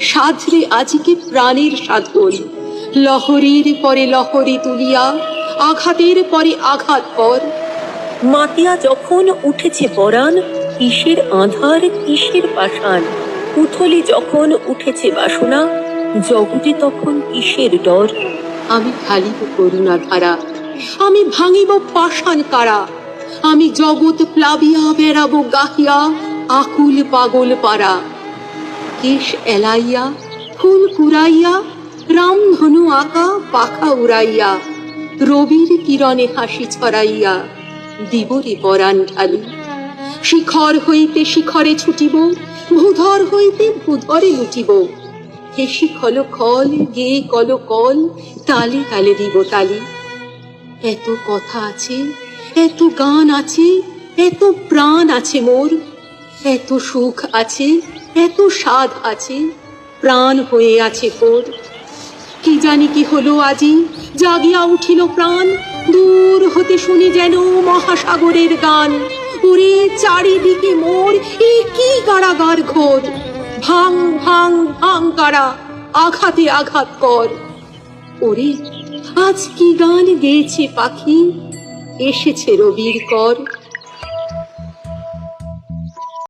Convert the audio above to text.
সাধরে আজিকে প্রাণের সাধন। লহরীর পরে লহরী তুলিয়া, আঘাতের পরে আঘাত পর মাতিয়া যখন উঠেছে পরাণ, কিসের আধার, কিসের পাষাণ? উথলি যখন উঠেছে বাসনা, জগতে তখন কিসের ডর? আমি ঢালিব করুণা ধারা, আমি ভাঙিব পাষাণ কারা? আমি জগৎ প্লাবিয়া বেড়াবো গাহিয়া, আকুল পাগল পারা। কেশ এলাইয়া, ফুল কুড়াইয়া রামধনু আঁকা, পাখা উড়াইয়া, রবির কিরণে হাসি ছড়াইয়া, দিবরে পরাণ ঢালি। শিখর হইতে শিখরে ছুটিব, ভূধর হইতে ভূধরে লুটিব। হেসি খল খল, গে কল কল, তালে তালে দিব তালি। এত কথা আছে, এত গান আছে, এত প্রাণ আছে মোর। এত সুখ আছে এত স্বাদ আছে, প্রাণ হয়ে আছে তোর কি জানি কি হলো আজি, জাগিয়া উঠিল প্রাণ, দূর হতে শুনি যেন মহাসাগরের গান। ওরে চারিদিকে মোর, এ কি কারাগার ঘোর? ভাং ভাং ভাং কারা, আঘাতে আঘাত কর। ওরে, আজ কি গান গেয়েছে পাখি? এসেছে রবির কর।